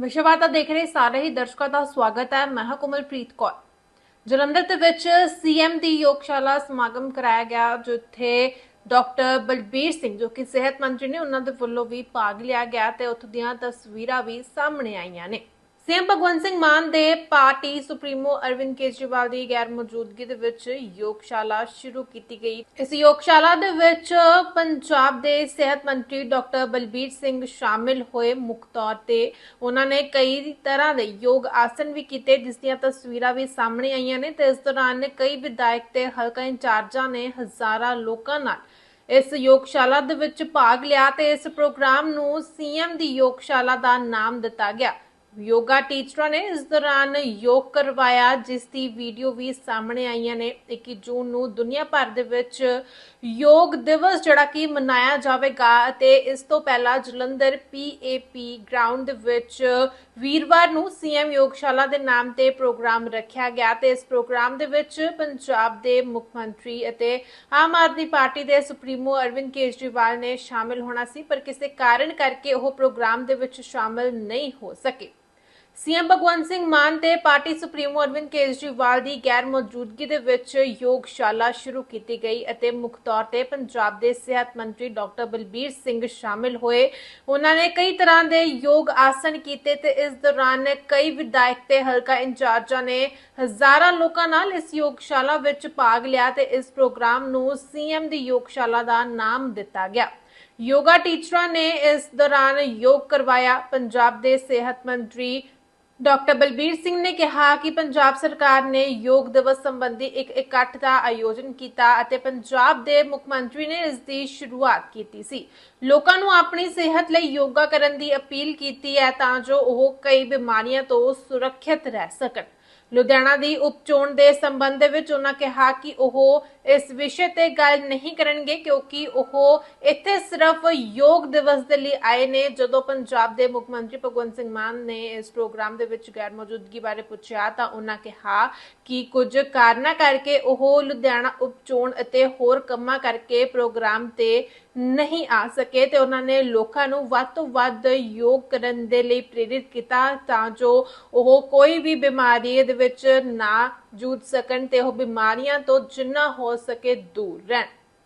ਵਿਸ਼ਵਾਰਤਾ ਦੇਖ ਰਹੇ ਸਾਰੇ ਹੀ ਦਰਸ਼ਕਾਂ ਦਾ ਸਵਾਗਤ ਹੈ। ਮੈਂ ਹਾਂ ਕੋਮਲਪ੍ਰੀਤ ਕੌਰ। ਜਲੰਧਰ ਦੇ ਵਿੱਚ ਸੀਐਮ ਦੀ ਯੋਗਸ਼ਾਲਾ ਸਮਾਗਮ ਕਰਾਇਆ ਗਿਆ, ਜਿੱਥੇ ਡਾਕਟਰ ਬਲਬੀਰ ਸਿੰਘ, ਜੋ ਕਿ ਸਿਹਤ ਮੰਤਰੀ ਨੇ, ਉਹਨਾਂ ਦੇ ਵੱਲੋਂ ਵੀ ਭਾਗ ਲਿਆ ਗਿਆ ਤੇ ਉੱਥੋਂ ਦੀਆਂ ਤਸਵੀਰਾਂ ਵੀ ਸਾਹਮਣੇ ਆਈਆਂ ਨੇ। ਸੀਐਮ ਭਗਵੰਤ ਸਿੰਘ ਮਾਨ ਦੇ ਪਾਰਟੀ ਸੁਪਰੀਮੋ ਅਰਵਿੰਦ ਕੇਜਰੀਵਾਲ ਦੀ ਗੈਰ ਮੌਜੂਦਗੀ ਦੇ ਵਿੱਚ ਯੋਗਸ਼ਾਲਾ ਸ਼ੁਰੂ ਕੀਤੀ ਗਈ। ਇਸ ਯੋਗਸ਼ਾਲਾ ਦੇ ਵਿੱਚ ਪੰਜਾਬ ਦੇ ਸਿਹਤ ਮੰਤਰੀ ਡਾਕਟਰ ਬਲਬੀਰ ਸਿੰਘ ਸ਼ਾਮਿਲ ਹੋਏ। ਮੁੱਖ ਤੌਰ ਤੇ ਉਹਨਾਂ ਨੇ ਕਈ ਤਰ੍ਹਾਂ ਦੇ ਯੋਗ ਆਸਨ ਵੀ ਕੀਤੇ, ਜਿਸ ਦੀਆਂ ਤਸਵੀਰਾਂ ਵੀ ਸਾਹਮਣੇ ਆਈਆਂ ਨੇ ਤੇ ਇਸ ਦੌਰਾਨ ਕਈ ਵਿਧਾਇਕ ਤੇ ਹਲਕਾ ਇੰਚਾਰਜਾਂ ਨੇ ਹਜ਼ਾਰਾਂ ਲੋਕਾਂ ਨਾਲ ਇਸ ਯੋਗਸ਼ਾਲਾ ਦੇ ਵਿੱਚ ਭਾਗ ਲਿਆ ਤੇ ਇਸ ਪ੍ਰੋਗਰਾਮ ਨੂੰ ਸੀਐਮ ਦੀ ਯੋਗਸ਼ਾਲਾ ਦਾ ਨਾਮ ਦਿੱਤਾ ਗਿਆ। ਯੋਗਾ ਟੀਚਰਾਂ ਨੇ ਇਸ ਦੌਰਾਨ ਯੋਗ ਕਰਵਾਇਆ, ਜਿਸ ਦੀ ਵੀਡੀਓ ਵੀ ਸਾਹਮਣੇ ਆਈਆਂ ਨੇ 21 ਜੂਨ ਨੂੰ ਦੁਨੀਆ ਭਰ ਦੇ ਵਿੱਚ ਯੋਗ ਦਿਵਸ ਜਿਹੜਾ ਕਿ ਮਨਾਇਆ ਜਾਵੇਗਾ ਅਤੇ ਇਸ ਤੋਂ ਪਹਿਲਾਂ ਜਲੰਧਰ ਪੀਏਪੀ ਗਰਾਊਂਡ ਦੇ ਵਿੱਚ ਵੀਰਵਾਰ ਨੂੰ ਸੀਐਮ ਯੋਗਸ਼ਾਲਾ ਦੇ ਨਾਮ ਤੇ ਪ੍ਰੋਗਰਾਮ ਰੱਖਿਆ ਗਿਆ ਤੇ ਇਸ ਪ੍ਰੋਗਰਾਮ ਦੇ ਵਿੱਚ ਪੰਜਾਬ ਦੇ ਮੁੱਖ ਮੰਤਰੀ ਅਤੇ ਆਮ ਆਦਮੀ ਪਾਰਟੀ ਦੇ ਸੁਪਰੀਮੋ ਅਰਵਿੰਦ ਕੇਜਰੀਵਾਲ ਨੇ ਸ਼ਾਮਿਲ ਹੋਣਾ ਸੀ, ਪਰ ਕਿਸੇ ਕਾਰਨ ਕਰਕੇ ਉਹ ਪ੍ਰੋਗਰਾਮ ਦੇ ਵਿੱਚ ਸ਼ਾਮਿਲ ਨਹੀਂ ਹੋ ਸਕੇ। ਸੀਐਮ ਭਗਵੰਤ ਸਿੰਘ ਮਾਨ ਤੇ ਪਾਰਟੀ ਸੁਪਰੀਮੋ ਅਰਵਿੰਦ ਕੇਜਰੀਵਾਲ ਦੀ ਗੈਰ ਮੌਜੂਦਗੀ ਦੇ ਵਿੱਚ ਯੋਗਸ਼ਾਲਾ ਸ਼ੁਰੂ ਕੀਤੀ ਗਈ ਅਤੇ ਮੁੱਖ ਤੌਰ ਤੇ ਪੰਜਾਬ ਦੇ ਸਿਹਤ ਮੰਤਰੀ ਡਾਕਟਰ ਬਲਬੀਰ ਸਿੰਘ ਸ਼ਾਮਿਲ ਹੋਏ। ਉਹਨਾਂ ਨੇ ਕਈ ਤਰ੍ਹਾਂ ਦੇ ਯੋਗ ਆਸਨ ਕੀਤੇ ਤੇ ਇਸ ਦੌਰਾਨ ਕਈ ਵਿਧਾਇਕ ਤੇ ਹਲਕਾ ਇੰਚਾਰਜਾਂ ਨੇ ਹਜ਼ਾਰਾਂ ਲੋਕਾਂ ਨਾਲ ਇਸ ਯੋਗਸ਼ਾਲਾ ਵਿੱਚ ਭਾਗ ਲਿਆ ਤੇ ਇਸ ਪ੍ਰੋਗਰਾਮ ਨੂੰ ਸੀਐਮ ਦੀ ਯੋਗਸ਼ਾਲਾ ਦਾ ਨਾਮ ਦਿੱਤਾ ਗਿਆ। ਯੋਗਾ ਟੀਚਰਾਂ ਨੇ ਇਸ ਦੌਰਾਨ ਯੋਗ ਕਰਵਾਇਆ। ਪੰਜਾਬ ਦੇ ਸਿਹਤ ਮੰਤਰੀ ਡਾਕਟਰ ਬਲਬੀਰ ਸਿੰਘ ਨੇ ਕਿਹਾ ਕਿ ਪੰਜਾਬ ਸਰਕਾਰ ਨੇ ਯੋਗ ਦਿਵਸ ਸੰਬੰਧੀ ਇੱਕ ਇਕੱਠ ਦਾ ਆਯੋਜਨ ਕੀਤਾ ਅਤੇ ਪੰਜਾਬ ਦੇ ਮੁੱਖ ਮੰਤਰੀ ਨੇ ਇਸ ਦੀ ਸ਼ੁਰੂਆਤ ਕੀਤੀ ਸੀ। ਲੋਕਾਂ ਨੂੰ ਆਪਣੀ ਸਿਹਤ ਲਈ ਯੋਗਾ ਕਰਨ ਦੀ ਅਪੀਲ ਕੀਤੀ ਹੈ ਤਾਂ ਜੋ ਉਹ ਕਈ ਬਿਮਾਰੀਆਂ ਤੋਂ ਸੁਰੱਖਿਅਤ ਰਹਿ ਸਕਣ। ਲੁਧਿਆਣਾ ਦੀ ਉਪਚੋਣ ਦੇ ਸੰਬੰਧ ਦੇ ਵਿੱਚ ਉਹਨਾਂ ਕਿਹਾ ਕਿ ਉਹ ਇਸ ਵਿਸ਼ੇ ਤੇ ਗੱਲ ਨਹੀਂ ਕਰਨਗੇ ਕਿਉਂਕਿ ਉਹ ਇੱਥੇ ਸਿਰਫ ਯੋਗ ਦਿਵਸ ਦੇ ਲਈ ਆਏ ਨੇ। ਜਦੋਂ ਪੰਜਾਬ ਦੇ ਮੁੱਖ ਮੰਤਰੀ ਭਗਵੰਤ ਸਿੰਘ ਮਾਨ ਨੇ ਇਸ ਪ੍ਰੋਗਰਾਮ ਦੇ ਵਿੱਚ ਗੈਰ ਮੌਜੂਦਗੀ ਬਾਰੇ ਪੁੱਛਿਆ ਤਾਂ ਉਹਨਾਂ ਕਿਹਾ ਕਿ ਕੁਝ ਕਾਰਨਾਂ ਕਰਕੇ ਉਹ ਲੁਧਿਆਣਾ ਉਪਚੋਣ ਅਤੇ ਹੋਰ ਕੰਮਾਂ ਕਰਕੇ ਪ੍ਰੋਗਰਾਮ ਤੇ ਨਹੀਂ ਆ ਸਕੇ ਤੇ ਉਹਨਾਂ ਨੇ ਲੋਕਾਂ ਨੂੰ ਵੱਧ ਤੋਂ ਵੱਧ ਯੋਗ ਕਰਨ ਦੇ ਲਈ ਪ੍ਰੇਰਿਤ ਕੀਤਾ ਤਾਂ ਜੋ ਉਹ ਕੋਈ ਵੀ ਬਿਮਾਰੀ ਦੇ ਵਿੱਚ ਨਾ ਜੂਝ ਸਕਣ ਤੇ ਉਹ ਬਿਮਾਰੀਆਂ ਤੋਂ ਜਿੰਨਾ ਹੋ ਸਕੇ ਦੂਰ ਰਹਿਣ।